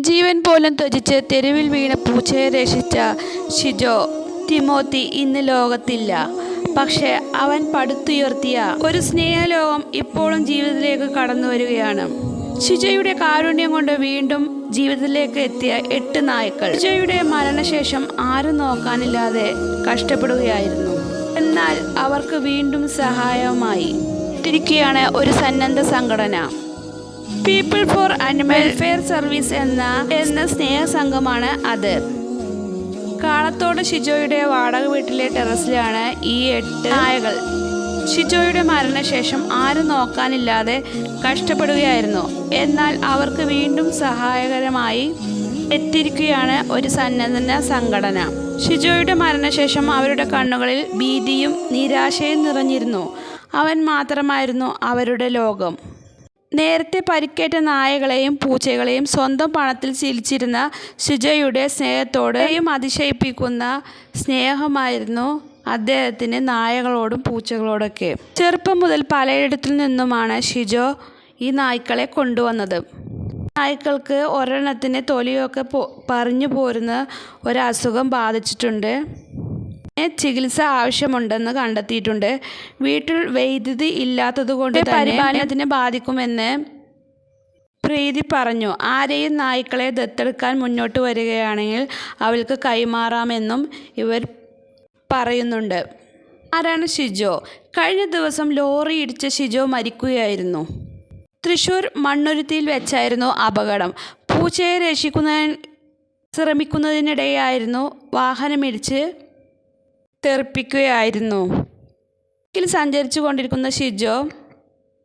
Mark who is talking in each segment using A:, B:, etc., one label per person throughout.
A: ജീവൻ പോലും ത്യജിച്ച് തെരുവിൽ വീണ പൂച്ചയെ രക്ഷിച്ച ഷിജോ തിമോത്തി ഇന്ന് ലോകത്തില്ല. പക്ഷേ അവൻ പടുത്തുയർത്തിയ ഒരു സ്നേഹലോകം ഇപ്പോഴും ജീവിതത്തിലേക്ക് കടന്നു വരികയാണ്. ഷിജയുടെ കാരുണ്യം കൊണ്ട് വീണ്ടും ജീവിതത്തിലേക്ക് എത്തിയ എട്ട് നായ്ക്കൾ. ഷിജയുടെ മരണശേഷം ആരും നോക്കാനില്ലാതെ കഷ്ടപ്പെടുകയായിരുന്നു. എന്നാൽ അവർക്ക് വീണ്ടും സഹായമായി ഒരു സന്നദ്ധ സംഘടന. People for animal welfare service എന്ന എന്ന സ്നേഹസംഘമാണ് അത്. കാളത്തോട് ഷിജോയുടെ വാടക വീട്ടിലെ ടെറസിലാണ് ഈ എട്ട് നായകൾ. ഷിജോയുടെ മരണശേഷം ആരും നോക്കാനില്ലാതെ കഷ്ടപ്പെടുകയായിരുന്നു. എന്നാൽ അവർക്ക് വീണ്ടും സഹായകരമായി എത്തിയിരിക്കുകയാണ് ഒരു സന്നദ്ധ സംഘടന. ഷിജോയുടെ മരണശേഷം അവരുടെ കണ്ണുകളിൽ ഭീതിയും നിരാശയും നിറഞ്ഞിരുന്നു. അവൻ മാത്രമായിരുന്നു അവരുടെ ലോകം. നേരത്തെ പരിക്കേറ്റ നായകളെയും പൂച്ചകളെയും സ്വന്തം പണത്തിൽ ചിരിച്ചിരുന്ന ഷിജയുടെ സ്നേഹത്തോടെയും അതിശയിപ്പിക്കുന്ന സ്നേഹമായിരുന്നു അദ്ദേഹത്തിന് നായകളോടും പൂച്ചകളോടൊക്കെ. ചെറുപ്പം മുതൽ പലയിടത്തിൽ നിന്നുമാണ് ഷിജോ ഈ നായ്ക്കളെ കൊണ്ടുവന്നത്. നായ്ക്കൾക്ക് ഒരെണ്ണത്തിന് തൊലിയൊക്കെ പോ പറഞ്ഞു പോരുന്ന ഒരസുഖം ബാധിച്ചിട്ടുണ്ട്. ചികിത്സ ആവശ്യമുണ്ടെന്ന് കണ്ടെത്തിയിട്ടുണ്ട്. വീട്ടിൽ വൈദ്യുതി ഇല്ലാത്തതുകൊണ്ട് പരിപാലനത്തിന് ബാധിക്കുമെന്ന് പ്രീതി പറഞ്ഞു. ആരെയും നായ്ക്കളെ ദത്തെടുക്കാൻ മുന്നോട്ട് വരികയാണെങ്കിൽ അവൾക്ക് കൈമാറാമെന്നും ഇവർ പറയുന്നുണ്ട്. ആരാണ് ഷിജോ? കഴിഞ്ഞ ദിവസം ലോറി ഇടിച്ച ഷിജോ മരിക്കുകയായിരുന്നു. തൃശൂർ മണ്ണുരുത്തിയിൽ വെച്ചായിരുന്നു അപകടം. പൂച്ചയെ രക്ഷിക്കുന്ന ശ്രമിക്കുന്നതിനിടെയായിരുന്നു വാഹനമിടിച്ച് തെറിപ്പിക്കുകയായിരുന്നു. ബൈക്കിൽ സഞ്ചരിച്ചു കൊണ്ടിരിക്കുന്ന ഷിജോ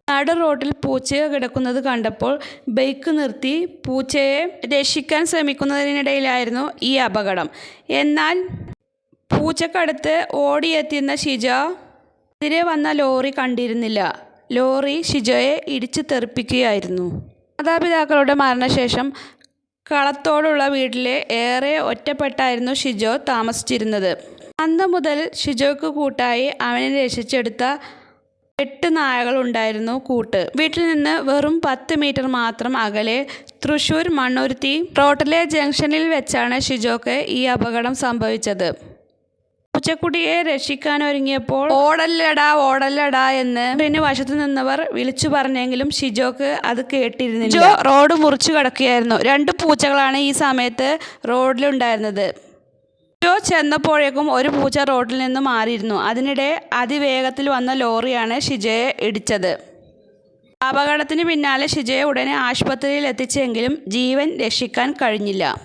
A: നട റോഡിൽ പൂച്ചയ കിടക്കുന്നത് കണ്ടപ്പോൾ ബൈക്ക് നിർത്തി പൂച്ചയെ രക്ഷിക്കാൻ ശ്രമിക്കുന്നതിനിടയിലായിരുന്നു ഈ അപകടം. എന്നാൽ പൂച്ചക്കടുത്ത് ഓടിയെത്തിയുന്ന ഷിജോ എതിരെ വന്ന ലോറി കണ്ടിരുന്നില്ല. ലോറി ഷിജോയെ ഇടിച്ചു തെറിപ്പിക്കുകയായിരുന്നു. മാതാപിതാക്കളുടെ മരണശേഷം കളത്തോടുള്ള വീട്ടിലെ ഏറെ ഒറ്റപ്പെട്ടായിരുന്നു ഷിജോ താമസിച്ചിരുന്നത്. അന്ന് മുതൽ ഷിജോക്ക് കൂട്ടായി അവനെ രക്ഷിച്ചെടുത്ത എട്ട് നായകൾ ഉണ്ടായിരുന്നു കൂട്ട്. വീട്ടിൽ നിന്ന് വെറും പത്ത് മീറ്റർ മാത്രം അകലെ തൃശൂർ മണ്ണുരുത്തി റോട്ടിലെ ജംഗ്ഷനിൽ വെച്ചാണ് ഷിജോക്ക് ഈ അപകടം സംഭവിച്ചത്. പൂച്ചക്കുട്ടിയെ രക്ഷിക്കാനൊരുങ്ങിയപ്പോൾ ഓടല്ലടാ ഓടല്ലടാ എന്ന് പിന്നെ വശത്ത് നിന്നവർ വിളിച്ചു പറഞ്ഞെങ്കിലും ഷിജോക്ക് അത് കേട്ടിരുന്നില്ല. റോഡ് മുറിച്ചു കിടക്കുകയായിരുന്നു. രണ്ട് പൂച്ചകളാണ് ഈ സമയത്ത് റോഡിലുണ്ടായിരുന്നത്. ഷിജോ ചെന്നപ്പോഴേക്കും ഒരു പൂച്ച റോഡിൽ നിന്ന് മാറിയിരുന്നു. അതിനിടെ അതിവേഗത്തിൽ വന്ന ലോറിയാണ് ഷിജയെ ഇടിച്ചത്. അപകടത്തിന് പിന്നാലെ ഷിജയെ ഉടനെ ആശുപത്രിയിൽ എത്തിച്ചെങ്കിലും ജീവൻ രക്ഷിക്കാൻ കഴിഞ്ഞില്ല.